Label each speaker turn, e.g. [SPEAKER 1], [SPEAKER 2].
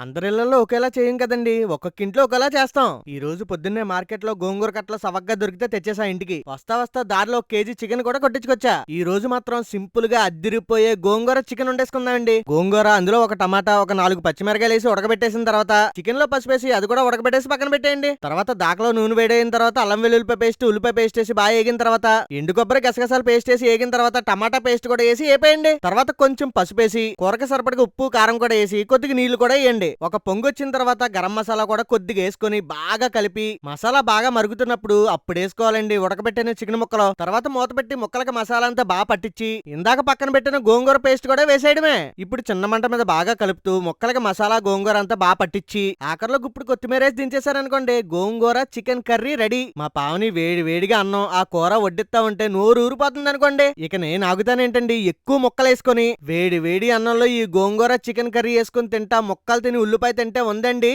[SPEAKER 1] అందరిళ్ళలో ఒకేలా చేయం కదండి. ఒక్కొక్క ఇంట్లో ఒకేలా చేస్తాం. ఈ రోజు పొద్దున్నే మార్కెట్లో గోంగూర కట్టలు సవగ్గా దొరికితే తెచ్చేసా ఇంటికి. వస్తా వస్తా దారిలో ఒక కేజీ చికెన్ కూడా కొట్టించుకొచ్చా. ఈ రోజు మాత్రం సింపుల్గా అద్దిరిపోయే గోంగూర చికెన్ వండేసుకుందామండి. గోంగూర అందులో ఒక టమాటా ఒక నాలుగు పచ్చిమిరకాయలు వేసి ఉడకబెట్టేసిన తర్వాత చికెన్లో పసిపేసి అది కూడా ఉడకబెట్టేసి పక్కన పెట్టేయండి. తర్వాత దాకలో నూనె వేడైన తర్వాత అల్లం వెల్లుల్లిపాయ పేస్ట్ ఉల్లిపాయ పేస్ట్ వేసి బాగా ఏగిన తర్వాత ఎండు కొబ్బరి గసగసాలు పేస్ట్ వేసి వేగిన తర్వాత టమాటా పేస్ట్ కూడా వేసి వేపేయండి. తర్వాత కొంచెం పసుపేసి కూరక సరిపడికి ఉప్పు కారం కూడా వేసి కొద్దిగా నీళ్ళు కూడా వేయండి. ఒక పొంగు వచ్చిన తర్వాత గరం మసాలా కూడా కొద్దిగా వేసుకొని బాగా కలిపి మసాలా బాగా మరుగుతున్నప్పుడు అప్పుడు వేసుకోవాలండి. ఉడకబెట్టిన చికెన్ ముక్కలు. తర్వాత మూత పెట్టి ముక్కలకి మసాలా అంతా బాగా పట్టించి ఇందాక పక్కన పెట్టిన గోంగూర పేస్ట్ కూడా వేసేయడమే. ఇప్పుడు చిన్న మంట మీద బాగా కలుపుతూ ముక్కలకి మసాలా గోంగూర అంతా బాగా పట్టించి ఆఖరిలో గుప్పుడు కొత్తిమీర వేసి దించేశారనుకోండి. Gongura chicken curry ready. మా పావని వేడి వేడిగా అన్నం ఆ కూర వడ్డిస్తా ఉంటే నోరు ఊరిపోతుంది అనుకోండి ఇక నేను ఆగుతానేంటండి? ఎక్కువ ముక్కలు వేసుకొని వేడి వేడి అన్నంలో ఈ గోంగూర చికెన్ కర్రీ వేసుకొని తింటా ముక్కలు ఉల్లిపాయ తింటే ఉందండి?